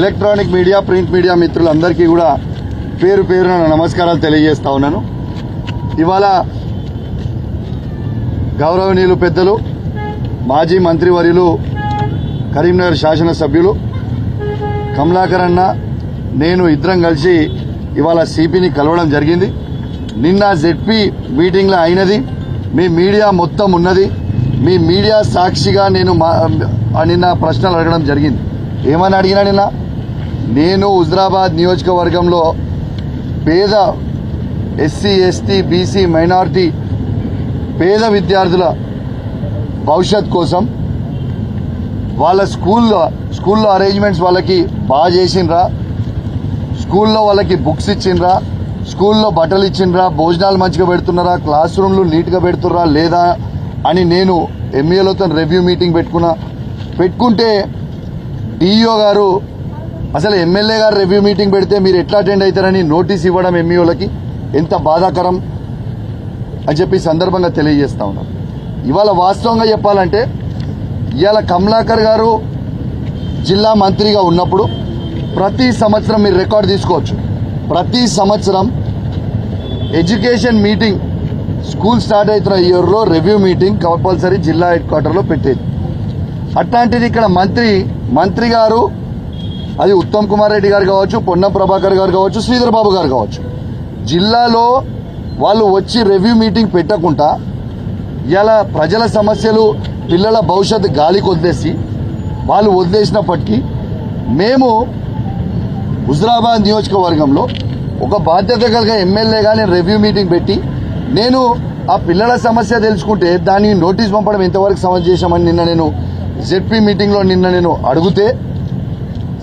Electronic media print media మిత్రులందరికీ కూడా పేరు పేరున నమస్కారాలు తెలియజేస్తా ఉన్నాను. ఇవాళ గౌరవనీయులు పెద్దలు మాజీ మంత్రివర్యులు కరీంనగర్ శాసనసభ్యులు కమలాకర్ అన్న నేను ఇద్దరం కలిసి ఇవాళ సిపిని కలవడం జరిగింది. నిన్న జెడ్పీ మీటింగ్లో అయినది మీ మీడియా మొత్తం ఉన్నది మీ మీడియా సాక్షిగా నేను మా- నిన్న ప్రశ్నలు అడగడం జరిగింది. ఏమని అడిగినా నిన్న? నేను హుజరాబాద్ నియోజకవర్గంలో పేద ఎస్సీ ఎస్టీ బీసీ మైనారిటీ పేద విద్యార్థుల భవిష్యత్ కోసం వాళ్ళ స్కూల్లో స్కూల్లో అరేంజ్మెంట్స్ వాళ్ళకి బాగా చేసిండ్రా. స్కూల్లో వాళ్ళకి బుక్స్ ఇచ్చిండ్రా. స్కూల్లో బట్టలు ఇచ్చిండ్రా. భోజనాలు మంచిగా పెడుతున్నారా? క్లాస్ రూమ్లు నీట్గా పెడుతున్నారా? లేదా అని నేను ఎంఏలతో రివ్యూ మీటింగ్ పెట్టుకున్నా. పెట్టుకుంటే డిఈఓ గారు అసలు ఎమ్మెల్యే గారు రివ్యూ మీటింగ్ పెడితే మీరు ఎట్లా అటెండ్ అవుతారని నోటీస్ ఇవ్వడం ఎంఈఓలకి ఎంత బాధాకరం అని చెప్పి సందర్భంగా తెలియజేస్తా ఉన్నాం. ఇవాళ వాస్తవంగా చెప్పాలంటే ఇవాళ కమలాకర్ గారు జిల్లా మంత్రిగా ఉన్నప్పుడు ప్రతి సంవత్సరం మీరు రికార్డు తీసుకోవచ్చు. ప్రతి సంవత్సరం ఎడ్యుకేషన్ మీటింగ్ స్కూల్ స్టార్ట్ అవుతున్న ఇయర్లో రివ్యూ మీటింగ్ కంపల్సరీ జిల్లా హెడ్ క్వార్టర్లో పెట్టేది. అట్లాంటిది ఇక్కడ మంత్రి మంత్రి గారు అది ఉత్తమ్ కుమార్ రెడ్డి గారు కావచ్చు పొన్నం ప్రభాకర్ గారు కావచ్చు శ్రీధర్ బాబు గారు కావచ్చు. జిల్లాలో వాళ్ళు వచ్చి రివ్యూ మీటింగ్ పెట్టకుండా ఇలా ప్రజల సమస్యలు పిల్లల భవిష్యత్తు గాలికి వదిలేసి వాళ్ళు వదిలేసినప్పటికీ మేము హుజరాబాద్ నియోజకవర్గంలో ఒక బాధ్యత కలిగిన ఎమ్మెల్యేగా నేను రివ్యూ మీటింగ్ పెట్టి నేను ఆ పిల్లల సమస్య తెలుసుకుంటే దానికి నోటీస్ పంపడం ఎంతవరకు సమంజసమని నిన్న నేను జెడ్పీ మీటింగ్లో నిన్న నేను అడిగితే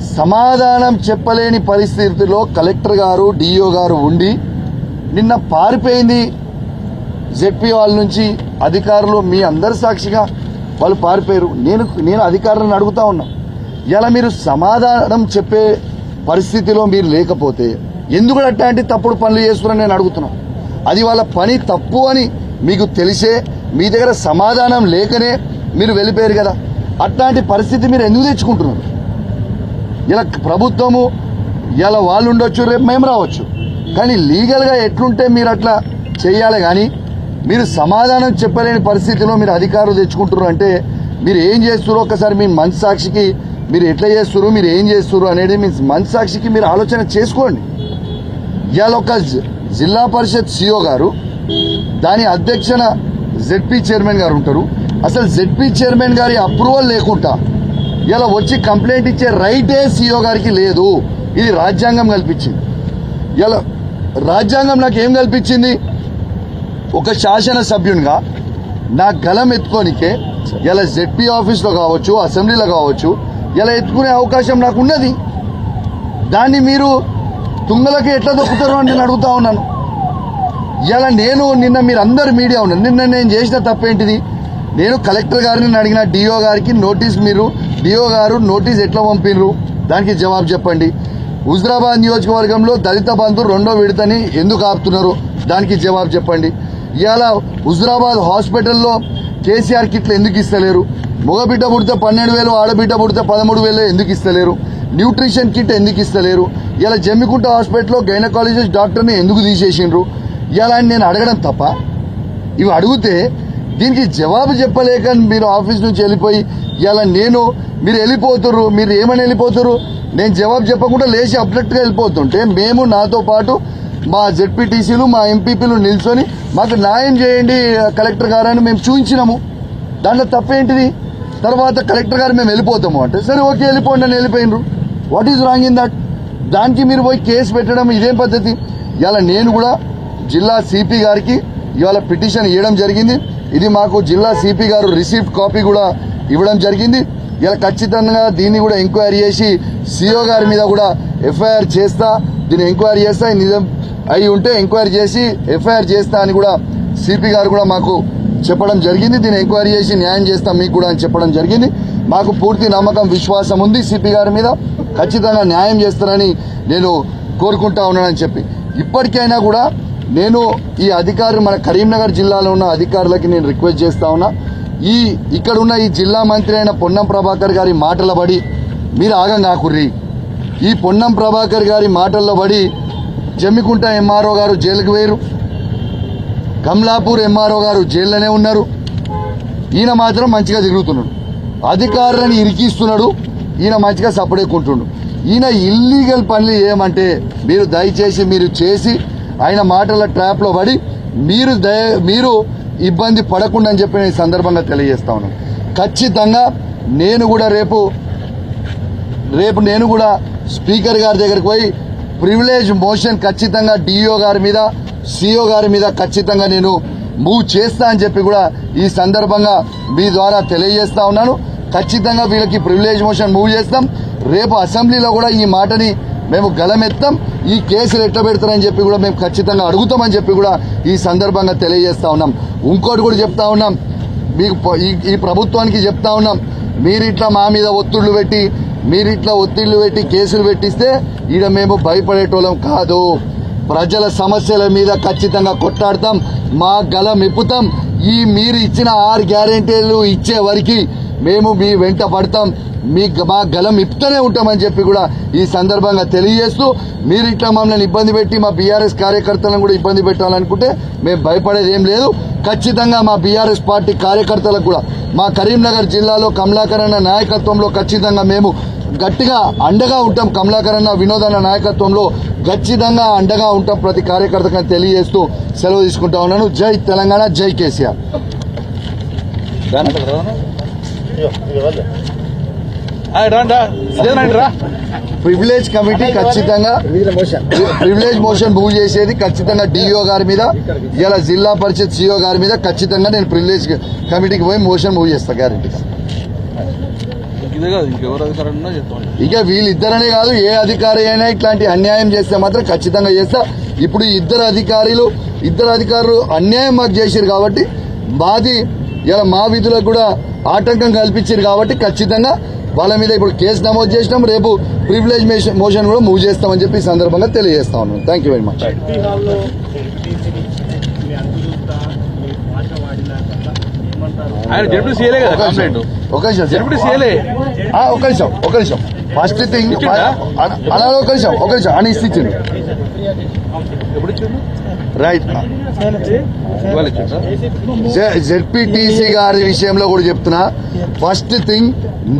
సమాధానం చెప్పలేని పరిస్థితిలో కలెక్టర్ గారు డిఓ గారు ఉండి నిన్న పారిపోయింది. జెడ్పీ వాళ్ళ నుంచి అధికారులు మీ అందరి సాక్షిగా వాళ్ళు పారిపోయారు. నేను నేను అధికారులను అడుగుతా ఉన్నా. ఇలా మీరు సమాధానం చెప్పే పరిస్థితిలో మీరు లేకపోతే ఎందుకు అట్లాంటి తప్పుడు పనులు చేస్తున్నారని నేను అడుగుతున్నా. అది వాళ్ళ పని తప్పు అని మీకు తెలిసే మీ దగ్గర సమాధానం లేకనే మీరు వెళ్ళిపోయారు కదా. అట్లాంటి పరిస్థితి మీరు ఎందుకు తెచ్చుకుంటున్నారు? ఇలా ప్రభుత్వము ఇలా వాళ్ళు ఉండొచ్చు రేపు మేము రావచ్చు. కానీ లీగల్గా ఎట్లుంటే మీరు అట్లా చేయాలి కానీ మీరు సమాధానం చెప్పలేని పరిస్థితిలో మీరు అధికారులు తెచ్చుకుంటారు అంటే మీరు ఏం చేస్తున్నారు ఒకసారి మీ మనసాక్షికి సాక్షికి మీరు ఎట్లా చేస్తున్నారు మీరు ఏం చేస్తున్నారు అనేది మీ మనసాక్షికి సాక్షికి మీరు ఆలోచన చేసుకోండి. ఇవాళ ఒక జి- జిల్లా పరిషత్ సిఓ గారు దాని అధ్యక్షన జెడ్పీ చైర్మన్ గారు ఉంటారు. అసలు జెడ్పీ చైర్మన్ గారి అప్రూవల్ లేకుండా ఇలా వచ్చి కంప్లైంట్ ఇచ్చే రైటే సీఓ గారికి లేదు. ఇది రాజ్యాంగం కల్పించింది. ఇలా రాజ్యాంగం నాకు ఏం కల్పించింది? ఒక శాసన సభ్యునిగా నా గలం ఎత్తుకోనికే ఇలా జెడ్పీ ఆఫీస్లో కావచ్చు అసెంబ్లీలో కావచ్చు ఇలా ఎత్తుకునే అవకాశం నాకు ఉన్నది దాన్ని మీరు తుంగలకి ఎట్లా దొక్కుతారు అని నేను అడుగుతా ఉన్నాను. ఇలా నేను నిన్న మీరు అందరు మీడియా ఉన్నారు. నిన్న నేను చేసిన తప్పేంటిది? నేను కలెక్టర్ గారిని అడిగిన డిఓ గారికి నోటీస్ మీరు డిఓ గారు నోటీస్ ఎట్లా పంపినరు దానికి జవాబు చెప్పండి. హుజరాబాద్ నియోజకవర్గంలో దళిత బంధు రెండో విడతని ఎందుకు ఆపుతున్నారు? దానికి జవాబు చెప్పండి. ఇవాళ హుజరాబాద్ హాస్పిటల్లో కేసీఆర్ కిట్లు ఎందుకు ఇస్తలేరు? మగబిడ్డ పుడితే పన్నెండు వేలు ఆడబిడ్డ పుడితే పదమూడు వేలు ఎందుకు ఇస్తలేరు? న్యూట్రిషన్ కిట్ ఎందుకు ఇస్తలేరు? ఇలా జమ్మికుంట హాస్పిటల్లో గైనకాలజిస్ట్ డాక్టర్ని ఎందుకు తీసేసిండ్రు? ఇలా అని నేను అడగడం తప్ప? ఇవి అడిగితే దీనికి జవాబు చెప్పలేక మీరు ఆఫీస్ నుంచి వెళ్ళిపోయి ఇలా నేను మీరు వెళ్ళిపోతుర్రు మీరు ఏమని వెళ్ళిపోతురు నేను జవాబు చెప్పకుండా లేచి అప్డెట్గా వెళ్ళిపోతుంటే మేము నాతో పాటు మా జెడ్పీటీసీలు మా ఎంపీపీలు నిల్చొని మాకు న్యాయం చేయండి కలెక్టర్ గారని అని మేము చూపించినాము దాంట్లో తప్పేంటిది? తర్వాత కలెక్టర్ గారు మేము వెళ్ళిపోతాము అంటే సరే ఓకే వెళ్ళిపోండి అని వెళ్ళిపోయినరు what is wrong in that దానికి మీరు పోయి కేసు పెట్టడం ఇదేం పద్ధతి? ఇలా నేను కూడా జిల్లా సిపి గారికి ఇవాళ పిటిషన్ ఇవ్వడం జరిగింది. ఇది మాకు జిల్లా సిపి గారు రిసీప్ట్ కాపీ కూడా ఇవ్వడం జరిగింది. ఇలా ఖచ్చితంగా దీన్ని కూడా ఎంక్వైరీ చేసి సిఓ గారి మీద కూడా ఎఫ్ఐఆర్ చేస్తా దీన్ని ఎంక్వైరీ చేస్తా నిజం అయి ఉంటే ఎంక్వైరీ చేసి ఎఫ్ఐఆర్ చేస్తా అని కూడా సిపి గారు కూడా మాకు చెప్పడం జరిగింది. దీన్ని ఎంక్వైరీ చేసి న్యాయం చేస్తాం మీకు కూడా అని చెప్పడం జరిగింది. మాకు పూర్తి నమ్మకం విశ్వాసం ఉంది సిపి గారి మీద. ఖచ్చితంగా న్యాయం చేస్తారని నేను కోరుకుంటా ఉన్నానని చెప్పి. ఇప్పటికైనా కూడా నేను ఈ అధికారులు మన కరీంనగర్ జిల్లాలో ఉన్న అధికారులకి నేను రిక్వెస్ట్ చేస్తా ఉన్నా. ఈ ఇక్కడ ఉన్న ఈ జిల్లా మంత్రి అయిన పొన్నం ప్రభాకర్ గారి మాటల బడి మీరు ఆగం కాకుర్రి. ఈ పొన్నం ప్రభాకర్ గారి మాటల్లో పడి జమ్మికుంట ఎంఆర్ఓ గారు జైలుకు వేరు కమలాపూర్ ఎంఆర్ఓ గారు జైల్లోనే ఉన్నారు. ఈయన మాత్రం మంచిగా తిరుగుతున్నాడు. అధికారులను ఇరికిస్తున్నాడు. ఈయన మంచిగా సపడేకుంటుండు ఈయన ఇల్లీగల్ పనులు ఏమంటే మీరు దయచేసి మీరు చేసి ఆయన మాటల ట్రాప్లో పడి మీరు దయ మీరు ఇబ్బంది పడకుండా అని చెప్పి నేను ఈ సందర్భంగా తెలియజేస్తా ఉన్నాను. ఖచ్చితంగా నేను కూడా రేపు రేపు నేను కూడా స్పీకర్ గారి దగ్గరికి పోయి ప్రివిలేజ్ మోషన్ ఖచ్చితంగా డిఓ గారి మీద సిఓ గారి మీద ఖచ్చితంగా నేను మూవ్ చేస్తా అని చెప్పి కూడా ఈ సందర్భంగా మీ ద్వారా తెలియజేస్తా ఉన్నాను. ఖచ్చితంగా వీళ్ళకి ప్రివిలేజ్ మోషన్ మూవ్ చేస్తాం. రేపు అసెంబ్లీలో కూడా ఈ మాటని మేము గలమెత్తం ఈ కేసులు ఎట్లా పెడతారని చెప్పి కూడా మేము ఖచ్చితంగా అడుగుతామని చెప్పి కూడా ఈ సందర్భంగా తెలియజేస్తా ఉన్నాం. ఇంకోటి కూడా చెప్తా ఉన్నాం. మీకు ఈ- ప్రభుత్వానికి చెప్తా ఉన్నాం. మీరు ఇట్లా మా మీద ఒత్తిళ్ళు పెట్టి మీరు ఇట్లా ఒత్తిళ్ళు పెట్టి కేసులు పెట్టిస్తే ఈడ మేము భయపడేటోళ్ళం కాదు. ప్రజల సమస్యల మీద ఖచ్చితంగా కొట్టాడతాం మా గలం ఇప్పుతాం ఈ మీరు ఇచ్చిన ఆరు గ్యారెంటీలు ఇచ్చే వరకు మేము మీ వెంట పడతాం. మీ మా గలం ఇప్తనే ఉంటామని చెప్పి కూడా ఈ సందర్భంగా తెలియజేస్తూ మీరు ఇట్లా మమ్మల్ని ఇబ్బంది పెట్టి మా బీఆర్ఎస్ కార్యకర్తలను కూడా ఇబ్బంది పెట్టాలనుకుంటే మేము భయపడేది ఏం లేదు. ఖచ్చితంగా మా బీఆర్ఎస్ పార్టీ కార్యకర్తలకు కూడా మా కరీంనగర్ జిల్లాలో కమలాకర్ అన్న నాయకత్వంలో ఖచ్చితంగా మేము గట్టిగా అండగా ఉంటాం. కమలాకర్ అన్న వినోద్ అన్న నాయకత్వంలో ఖచ్చితంగా అండగా ఉంటాం ప్రతి కార్యకర్తగా తెలియజేస్తూ సెలవు తీసుకుంటా ఉన్నాను. జై తెలంగాణ జై కేసీఆర్. ప్రివిలేజ్ కమిటీ ఖచ్చితంగా ప్రివిలేజ్ మోషన్. మూవ్ చేసేది ఖచ్చితంగా డిఓ గారి మీద ఇలా జిల్లా పరిషత్ సిఓ గారి మీద ఖచ్చితంగా నేను ప్రివిలేజ్ కమిటీకి పోయి మోషన్ మూవ్ చేస్తా గ్యారెంటీగా ఇక వీళ్ళిద్దరనే కాదు ఏ అధికారి అయినా ఇట్లాంటి అన్యాయం చేస్తే మాత్రం ఖచ్చితంగా చేస్తా. ఇప్పుడు ఇద్దరు అధికారులు ఇద్దరు అధికారులు అన్యాయం మాకు చేశారు కాబట్టి మాది ఇలా మా విధులకు కూడా ఆటంకం కల్పించారు కాబట్టి ఖచ్చితంగా వాళ్ళ మీద ఇప్పుడు కేసు నమోదు చేసినాం. రేపు ప్రివిలేజ్ మోషన్ కూడా మూవ్ చేస్తామని చెప్పి సందర్భంగా తెలియజేస్తా ఉన్నాం. థ్యాంక్ యూ వెరీ మచ్ ఆయన జడ్పీ సీఎలే కదా కంప్లైంట్. ఒక నిమిషం జడ్పీ ఒక నిమిషం ఒక నిమిషం. First thing? అలా ఒక నిమిషం ఒక నిమిషం. అని రైట్ జెడ్పీటీసీ గారి విషయంలో కూడా చెప్తున్నా. ఫస్ట్ థింగ్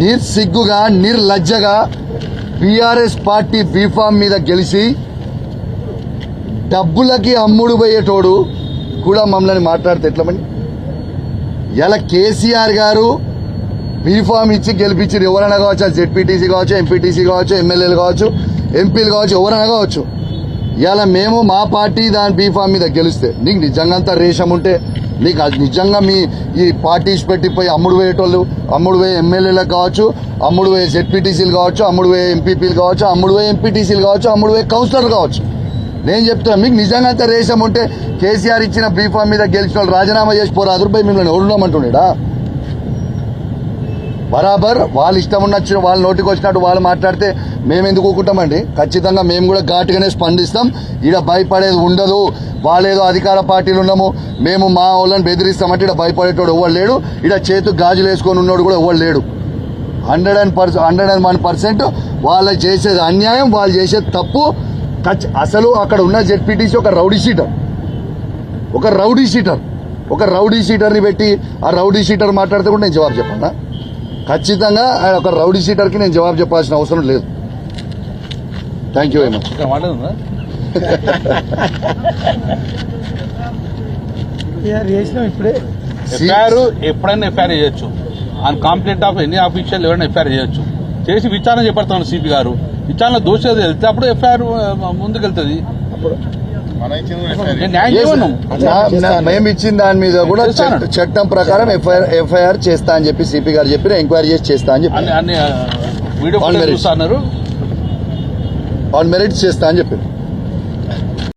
నిర్సిగ్గుగా నిర్లజ్జగా బీఆర్ఎస్ పార్టీ బీఫామ్ మీద గెలిచి డబ్బులకి అమ్ముడు పోయేటోడు కూడా మమ్మల్ని మాట్లాడితే ఎట్లమని ఇలా కేసీఆర్ గారు బీఫామ్ ఇచ్చి గెలిపించారు. ఎవరైనా కావచ్చు అది జెడ్పీటీసీ కావచ్చు ఎంపీటీసీ కావచ్చు ఎమ్మెల్యేలు కావచ్చు ఎంపీలు కావచ్చు ఎవరైనా కావచ్చు. ఇలా మేము మా పార్టీ దాని బీఫామ్ మీద గెలిస్తే నీకు నిజంగా అంత రేషం ఉంటే నీకు అది నిజంగా మీ ఈ పార్టీస్ పెట్టిపోయి అమ్ముడు పోయేటోళ్ళు అమ్ముడు పోయే ఎమ్మెల్యేలకు కావచ్చు అమ్ముడు పోయే జెడ్పీటీసీలు కావచ్చు అమ్ముడు పోయే ఎంపీపీలు కావచ్చు అమ్ముడు పోయే ఎంపీటీసీలు కావచ్చు అమ్ముడు పోయే కౌన్సిలర్ కావచ్చు. నేను చెప్తున్నా మీకు నిజంగా అంత రేషం ఉంటే కేసీఆర్ ఇచ్చిన బీఫామ్ మీద గెలిచిన వాళ్ళు రాజీనామా చేసి పోరాదు రూపాయి మిమ్మల్ని ఓడున్నామంటుండేడా బరాబర్ వాళ్ళు ఇష్టం ఉన్నచ్చు వాళ్ళ నోటికి వచ్చినట్టు వాళ్ళు మాట్లాడితే మేము ఎందుకు ఊకుంటామండి? ఖచ్చితంగా మేము కూడా ఘాటుగానే స్పందిస్తాం. ఈడ భయపడేది ఉండదు. వాళ్ళేదో అధికార పార్టీలు ఉన్నాము మేము మా వాళ్ళని బెదిరిస్తామంటే ఇక్కడ భయపడేటోడు ఎవరు లేడు. ఇక్కడ చేతు గాజులు వేసుకొని ఉన్నోడు కూడా ఎవరు లేడు. Hundred and percent hundred and one percent వాళ్ళు చేసేది అన్యాయం వాళ్ళు చేసేది తప్పు. ఖచ్చి- అసలు అక్కడ ఉన్న జెడ్పీటీసీ ఒక రౌడీ షీటర్. ఒక రౌడీ షీటర్. ఒక రౌడీ షీటర్ని పెట్టి ఆ రౌడీ షీటర్ మాట్లాడితే కూడా నేను జవాబు చెప్పాలా ఖచ్చితంగా ఆయన ఒక రౌడీ షీటర్కి నేను జవాబు చెప్పాల్సిన అవసరం లేదు. Thank you very much FIR ఎప్పుడైనా ఎఫ్ఐఆర్ చేయొచ్చు. ఆన్ కాంప్లైంట్ ఆఫ్ ఆఫీషియల్ ఎవరైనా ఎఫ్ఐఆర్ చేయొచ్చు. చేసి విచారణ చేపడతాను సిపి గారు. విచారణ దోషి వెళ్తే అప్పుడు ఎఫ్ఐఆర్ ముందుకు వెళ్తుంది నేను న్యాయం చేయను. నా- నా- మేము ఇచ్చిన దాని మీద కూడా. చట్ట- ప్రకారం ఎఫ్ఐఆర్ ఎఫ్ఐఆర్ చేస్తా అని చెప్పి సిపి గారు చెప్పి ఎంక్వైరీ చేసి చేస్తా అని చెప్పి. ఆన్ మెరిట్స్ చేస్తా అని చెప్పారు